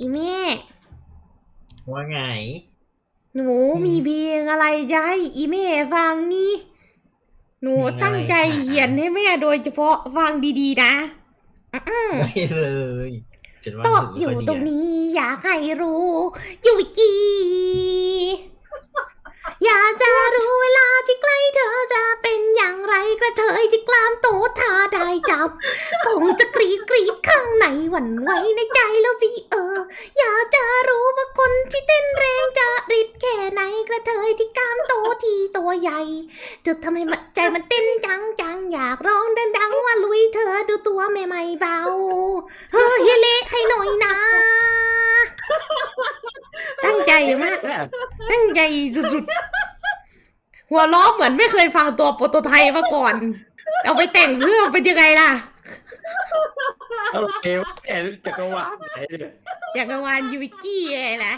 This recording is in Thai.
อีแม่ ว่าไง หนูมีเพลงอะไรจะให้อีแม่ฟังนี่ หนูเพลงอะไรตั้งใจคะเขียนให้แม่โดยเฉพาะฟังดีๆนะไม่เลยฉันว่าโต๊ะถึอยู่พดีตรงนี้อยากให้รู้ อยู่กี่อยากจะรู้เวลาที่ใกล้เธอจะเป็นอย่างไรกระเทยที่กลามโตทาได้จับ คงจะกรีดกรีดข้างในหวั่นไหวในใจแล้วสิเออ แค่ไหนกระเทยที่กล้ามโตทีตัวใหญ่จะทำให้มันใจมันเต้นจังจังๆอยากร้องดังๆว่าลุยเธอดูตัวไม่ไม่เบา เฮ้ยเละให้หน่อยนะ ตั้งใจมากตั้งใจสุดๆ หัวล้อเหมือนไม่เคยฟังตัวโปรโตไทป์มาก่อน เอาไปแต่งเรื่องเป็นยังไงล่ะ อะไรวะแอนจักรวาลไหนเนี่ยจักรวาลยูวิกี้ไงล่ะ